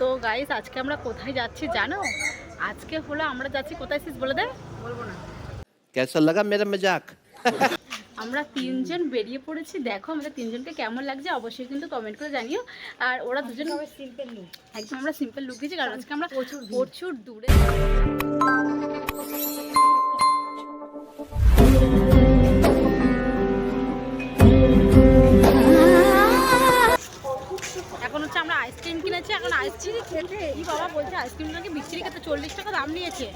তো গাইস আজকে আমরা কোথায় যাচ্ছি জানো? আজকে হলো আমরা যাচ্ছি কোথায় সিস বলে দে? বলব না কেসা লাগা মেরা মজাক? আমরা তিনজন বেরিয়ে পড়েছি দেখো আমাদের তিনজনকে কেমন লাগছে অবশ্যই কিন্তু কমেন্ট করে জানিও। আর ওরা দুজন সিম্পল লুক একদম আমরা সিম্পল লুক দিয়েছি কারণ আজকে আমরা প্রচুর প্রচুর দূরে। এখন হচ্ছে আমরা আইসক্রিম কিনেছি, এখন আইসক্রিম খেতে। কি বাবা বলছে আইসক্রিম নাকি বিক্রি খেতে চল্লিশ টাকা দাম নিয়েছে।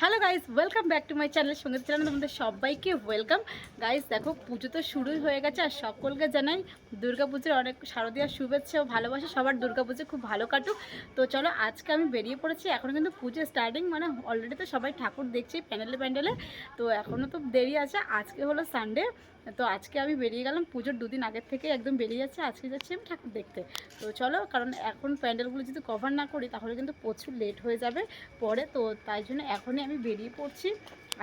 Hello guys welcome back to my channel Sangeet channel তোমাদের সবাইকে ওয়েলকাম গাইস দেখো, পুজো তো শুরুই হয়ে গেছে আর সকলকে জানাই দুর্গা পুজোর অনেক শারদীয়ার শুভেচ্ছা ও ভালোবাসা। সবার দুর্গা পুজো খুব ভালো কাটুক। তো চলো, আজকে আমি বেরিয়ে পড়েছি। এখন কিন্তু পুজো স্টার্টিং মানে অলরেডি তো সবাই ঠাকুর দেখছি প্যান্ডেলে প্যান্ডেলে। তো এখনও তো দেরি আছে। আজকে হলো সানডে তো আজকে আমি বেরিয়ে গেলাম, পুজোর দুদিন আগের থেকে একদম বেরিয়ে যাচ্ছে, আজকে যাচ্ছি আমি ঠাকুর দেখতে। তো চলো, কারণ এখন প্যান্ডেলগুলো যদি কভার না করি, তাহলে কিন্তু প্রচুর লেট হয়ে যাবে পরে, তো তাই জন্য এখনই আমি বেরিয়ে পড়ছি।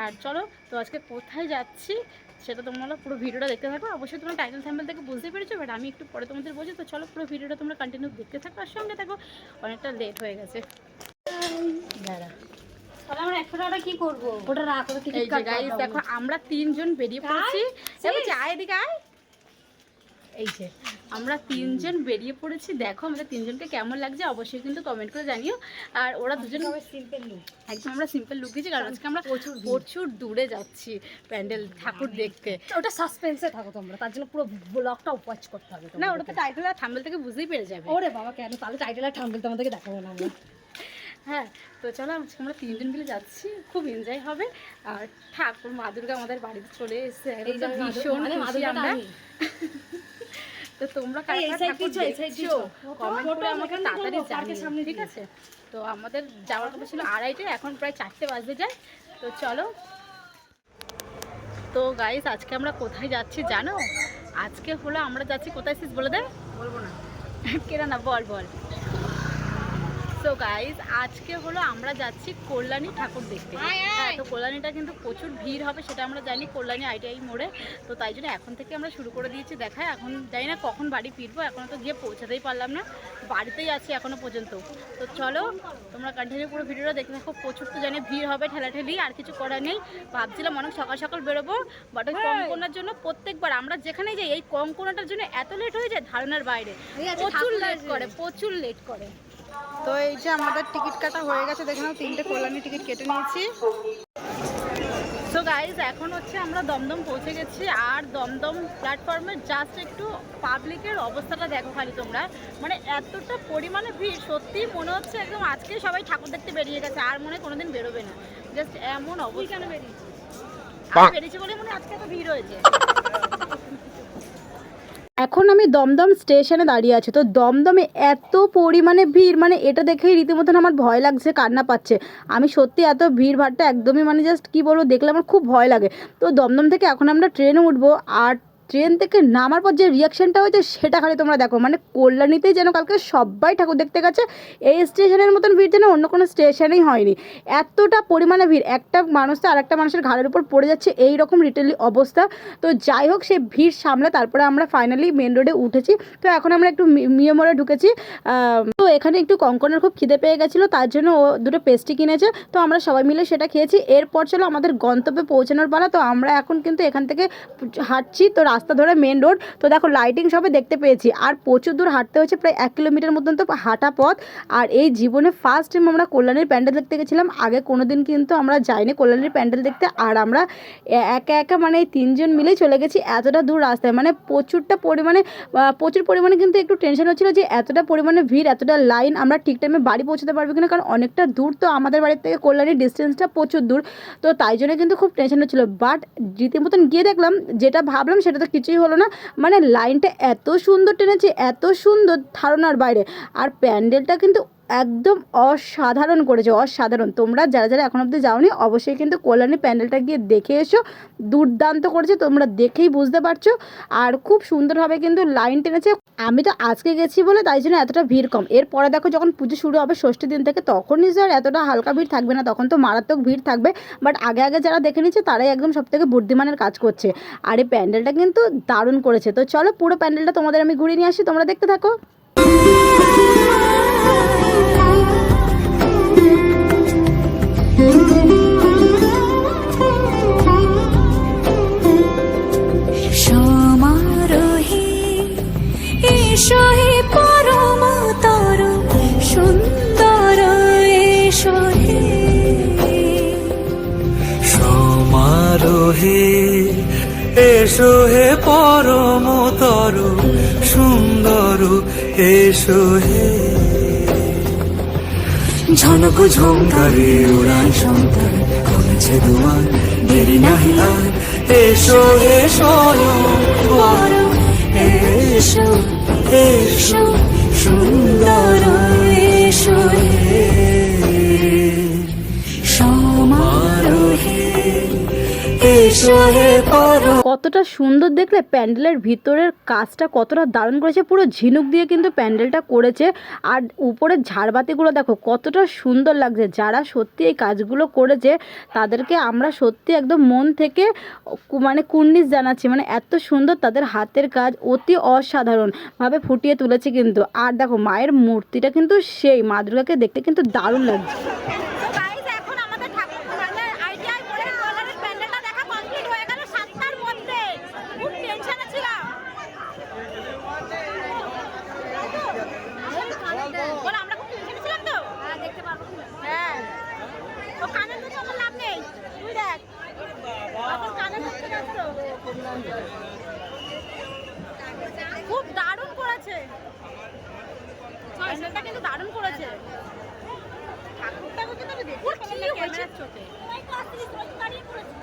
আর চলো, তো আজকে কোথায় যাচ্ছি, সেটা তোমরা পুরো ভিডিওটা দেখতে থাকো। অবশ্যই তোমরা টাইটেল থ্যাম্বেল থেকে বুঝতে পেরেছ বাট আমি একটু পরে তোমাদের বলছি, তো চলো পুরো ভিডিওটা তোমরা কন্টিনিউ দেখতে থাকো, আর সঙ্গে থাকো, অনেকটা লেট হয়ে গেছে। দাঁড়া। একশো টাকা কি করব? ওটা রাখ এই যে গাইস দেখো আমরা তিনজন বেরিয়ে পড়েছি। এই আয় এদিকে আয়। এই যে আমরা তিনজন বেরিয়ে পড়েছি। দেখো আমাদের তিনজনকে কেমন লাগছে অবশ্যই কিন্তু কমেন্ট করে জানিও। আর ওরা দুজন একদম আমরা সিম্পল লুক দিয়েছি কারণ আজকে আমরা প্রচুর দূরে যাচ্ছি প্যান্ডেল ঠাকুর দেখতে। ওটা সাসপেন্সে থাকো তোমরা তার জন্য পুরো ব্লগটা ওয়াচ করতে হবে না ওটা তো টাইটেল আর থাম্বেল থেকে বুঝতেই পেরে যাবে। ওরে বাবা কেন? তাহলে টাইটেল আর থাম্বেল তোমাদেরকে দেখাবো না আমরা। হ্যাঁ তো চলো আজকে আমরা তিনজন মিলে যাচ্ছি। খুব এনজয় হবে। আর ঠাকুর মা দুর্গা আমাদের বাড়িতে চলে এসেছে। ভীষণ মানে খুশি আমরা। তো তোমরা কারা কারা ঠাকুর দেখছ কমেন্ট করে আমাকে তাড়াতাড়ি জানিও সামনে ঠিক আছে? তো আমাদের যাওয়ার কথা ছিল আড়াইটে এখন প্রায় চারটে বাজতে যায়। তো চলো। তো গাইস আজকে আমরা কোথায় যাচ্ছি জানো? আজকে হলো আমরা যাচ্ছি কোথায় সিস বলে দে? বলব না। কেনা না বল বল। সো গাইস আজকে হলো আমরা যাচ্ছি কল্যাণী ঠাকুর দেখতে। হ্যাঁ তো কল্যাণীটা কিন্তু প্রচুর ভিড় হবে সেটা আমরা জানি কল্যাণী আইটিআই মোড়ে। তো তাই জন্য এখন থেকে আমরা শুরু করে দিয়েছি দেখা এখন জানি না কখন বাড়ি ফিরবো এখনও তো গিয়ে পৌঁছাতেই পারলাম না। বাড়িতেই আছি এখনও পর্যন্ত। তো চলো তোমরা কন্টিনিউ পুরো ভিডিওটা দেখে থাকো। প্রচুর তো জানি ভিড় হবে ঠেলাঠেলি আর কিছু করার নেই। ভাবছিলাম অনেক সকাল সকাল বেরোবো বাট ওই কঙ্কনার জন্য প্রত্যেকবার আমরা যেখানেই যাই এই কঙ্কনাটার জন্য এত লেট হয়ে যায় ধারণার বাইরে। প্রচুর লেট করে প্রচুর লেট করে। তো এই যে আমাদের টিকিট কাটা হয়ে গেছে দেখে নাও তিনটে কল্যাণী টিকিট কেটে নিয়েছি। সো গাইজ এখন হচ্ছে আমরা দমদম পৌঁছে গেছি আর দমদম প্ল্যাটফর্মে জাস্ট একটু পাবলিকের অবস্থাটা দেখো খালি তোমরা। মানে এতটা পরিমাণে ভিড় সত্যি মনে হচ্ছে একদম আজকে সবাই ঠাকুর দেখতে বেরিয়ে গেছে আর মনে কোনোদিন বেরোবে না। জাস্ট এমন অবস্থা। কেন বেরিয়েছি বেরিয়েছি বলে মনে হয় আজকে এত ভিড় হয়েছে। এখন আমি দমদম স্টেশনে দাঁড়িয়ে আছি। তো দমদমে এত পরিমাণে ভিড় মানে এটা দেখেই রীতিমতন আমার ভয় লাগছে, কান্না পাচ্ছে। আমি সত্যি এত ভিড় ভাড়টা একদমই মানে জাস্ট কী বলব, দেখলে আমার খুব ভয় লাগে। তো দমদম থেকে এখন আমরা ট্রেনে উঠবো, আর ট্রেন থেকে নামার পর যে রিয়াকশনটা হয়েছে, সেটা খালি তোমরা দেখো। মানে কল্যাণীতেই যেন কালকে সবাই ঠাকুর দেখতে গেছে, এই স্টেশনের মতন ভিড় যেন অন্য কোনো স্টেশনেই হয়নি। এতটা পরিমাণে ভিড়, একটা মানুষ তো আর একটা মানুষের ঘাড়ের উপর পড়ে যাচ্ছে এই রকম রিটেলি অবস্থা। তো যাই হোক, সেই ভিড় সামলে তারপরে আমরা ফাইনালি মেন রোডে উঠেছি। তো এখন আমরা একটু মিয়ে মোড়ে ঢুকেছি। তো এখানে একটু কঙ্কনের খুব খিদে পেয়ে গেছিল, তার জন্য ও দুটো পেস্টি কিনেছে। তো আমরা সবাই মিলে সেটা খেয়েছি। এরপর চলো আমাদের গন্তব্যে পৌঁছানোর পালা। তো আমরা এখন কিন্তু এখান থেকে হাঁটছি। তো রাস্তা ধরে মেন রোড তো দেখো লাইটিং সবে দেখতে পেয়েছি। আর প্রচুর দূর হাঁটতে হয়েছে, প্রায় এক কিলোমিটার মতন তো হাঁটা পথ। আর এই জীবনে ফার্স্ট টাইম আমরা কল্যাণীর প্যান্ডেল দেখতে গেছিলাম। আগে কোনো দিন কিন্তু আমরা যাইনি কল্যাণীর প্যান্ডেল দেখতে। আর আমরা একা একা মানে তিনজন মিলেই চলে গেছি এতটা দূর রাস্তায়। মানে প্রচুরটা পরিমাণে প্রচুর পরিমাণে কিন্তু একটু টেনশন হচ্ছিল যে এতটা পরিমাণে ভিড়, এতটা লাইন আমরা ঠিক টাইমে বাড়ি পৌঁছাতে পারব কিনা। কারণ অনেকটা দূর তো আমাদের বাড়ির থেকে কল্যাণীর ডিস্টেন্সটা প্রচুর দূর। তো তাই জন্য কিন্তু খুব টেনশন হচ্ছিল বাট রীতিমতন গিয়ে দেখলাম, যেটা ভাবলাম সেটা তো কিছুই হলো না। মানে লাইনটা এত সুন্দর টেনেছে, এত সুন্দর ধারণার বাইরে। আর প্যান্ডেলটা কিন্তু একদম অসাধারণ করেছে, অসাধারণ। তোমরা যারা যারা এখন অবধি যাওনি, অবশ্যই কিন্তু কল্যাণী প্যান্ডেলটা গিয়ে দেখে এসো। দুর্দান্ত করেছে, তোমরা দেখেই বুঝতে পারছ। আর খুব সুন্দরভাবে কিন্তু লাইন টেনেছে। আমি তো আজকে গেছি বলে তাই জন্য এতটা ভিড় কম। এরপরে দেখো যখন পুজো শুরু হবে ষষ্ঠী দিন থেকে তখন নিশ্চয় আর এতটা হালকা ভিড় থাকবে না, তখন তো মারাত্মক ভিড় থাকবে। বাট আগে আগে যারা দেখে নিচ্ছে তারাই একদম সব থেকে বুদ্ধিমানের কাজ করছে। আর এই প্যান্ডেলটা কিন্তু দারুণ করেছে। তো চলো পুরো প্যান্ডেলটা তোমাদের আমি ঘুরিয়ে নিয়ে আসি, তোমরা দেখতে থাকো। এসো হে ঝনক ঝঙ্কারে উড়ান সন্তান খুলেছে দুয়ার, দেরি নাহি আর। এসো এসো এসো এসো, সুন্দর। কতটা সুন্দর দেখলে প্যান্ডেলের ভিতরের কাজটা কতটা দারুণ করেছে। পুরো ঝিনুক দিয়ে কিন্তু প্যান্ডেলটা করেছে। আর উপরের ঝাড়বাতিগুলো দেখো, কতটা সুন্দর লাগছে। যারা সত্যি এই কাজগুলো করেছে, তাদেরকে আমরা সত্যি একদম মন থেকে মানে কুর্নিশ জানাচ্ছি। মানে এত সুন্দর তাদের হাতের কাজ, অতি অসাধারণভাবে ফুটিয়ে তুলেছে কিন্তু। আর দেখো, মায়ের মূর্তিটা কিন্তু সেই, মা দুর্গাকে দেখতে কিন্তু দারুণ লাগছে গাইস এখন আমাদের ঠাকুর মানে আইটিআই করে কলারের প্যান্ডেলটা দেখা কমপ্লিট হয়ে গেল সাতটার মধ্যে খুব টেনশনে ছিলাম বল আমরা খুব টেনশনে ছিলাম তো হ্যাঁ দেখতে পারব হ্যাঁ ও কানের মধ্যে আমার লাভ নেই তুই দেখ এখন কানের মধ্যে ব্যস্ত খুব দারুণ করেছে। প্যান্ডেলটা কিন্তু দারুণ করেছে। ঠাকুরটা কিন্তু দেখতে পেলাম না ক্যামেরার চোখে।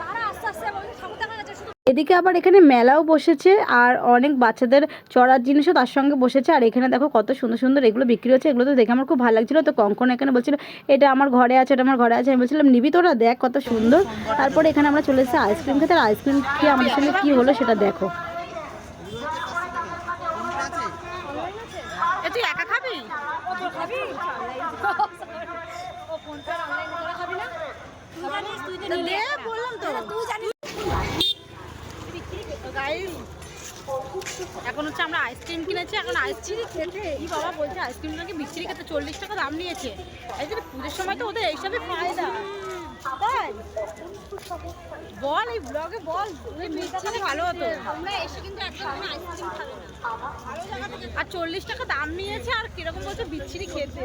তারা আস্তে আস্তে আমাদের ঠাকুর দেখা যাচ্ছে শুধু এদিকে আবার এখানে মেলাও বসেছে আর অনেক বাচ্চাদের চড়ার জিনিসও তার সঙ্গে বসেছে। আর এখানে দেখো কত সুন্দর সুন্দর এগুলো বিক্রি হচ্ছে এগুলো তো দেখে আমার খুব ভালো লাগছিল। তো কঙ্কন এখানে বলছিল এটা আমার ঘরে আছে এটা আমার ঘরে আছে। আমি বলছিলাম নিবি তোরা দেখ কত সুন্দর। তারপরে এখানে আমরা চলে এসেছি আইসক্রিম খেতে। আর আইসক্রিম খেয়ে আমাদের সঙ্গে কী হলো সেটা দেখো। তুই একা খাবি? জানিস তো বললাম তো। তুই তো গাইস এখন হচ্ছে আমরা আইসক্রিম কিনেছি এখন আইসক্রিম খেতে কি বাবা বলছে আইসক্রিম নাকি বিক্রি খেতে চল্লিশ টাকা দাম নিয়েছে। এই যে পুজোর সময় তো ওদের এইসবই ফায়দা বল এই ব্লগে বল মিষ্টি ভালো হতো। আমরা এসে কিন্তু একদম আইসক্রিম খাব আর চল্লিশ টাকা দাম নিয়েছে আর কীরকম বলছে বিচ্ছিরি খেতে।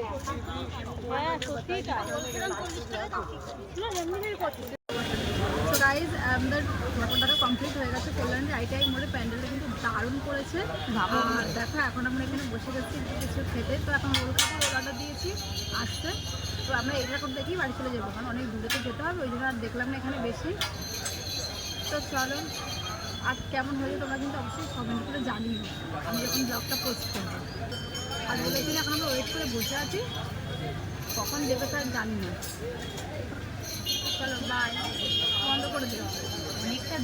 হ্যাঁ সত্যি তাই। গাইজ আমাদের ঠাকুরটাটা কমপ্লিট হয়ে গেছে। কল্যাণী আইটিআই মোড়ে প্যান্ডেলটা কিন্তু দারুণ করেছে। আর দেখো এখন আমরা এখানে বসে গেছি কিছু খেতে। তো এখন রোল খাব রোল অর্ডার দিয়েছি আসছে। তো আমরা এটা করে দেখি বাড়ি চলে যাব কারণ অনেক দূরে তো যেতে হবে ওই জন্য আর দেখলাম না এখানে বেশি। তো চলো আর কেমন হয়েছে তোমরা কিন্তু অবশ্যই কমেন্ট করে জানিও। আমি যখন ব্লগটা পোস্ট করব। আর এখানে এখন আমরা ওয়েট করে বসে আছি। কখন দেবে তার জানি না চলো বাই বন্ধ করে দিল অনেকটা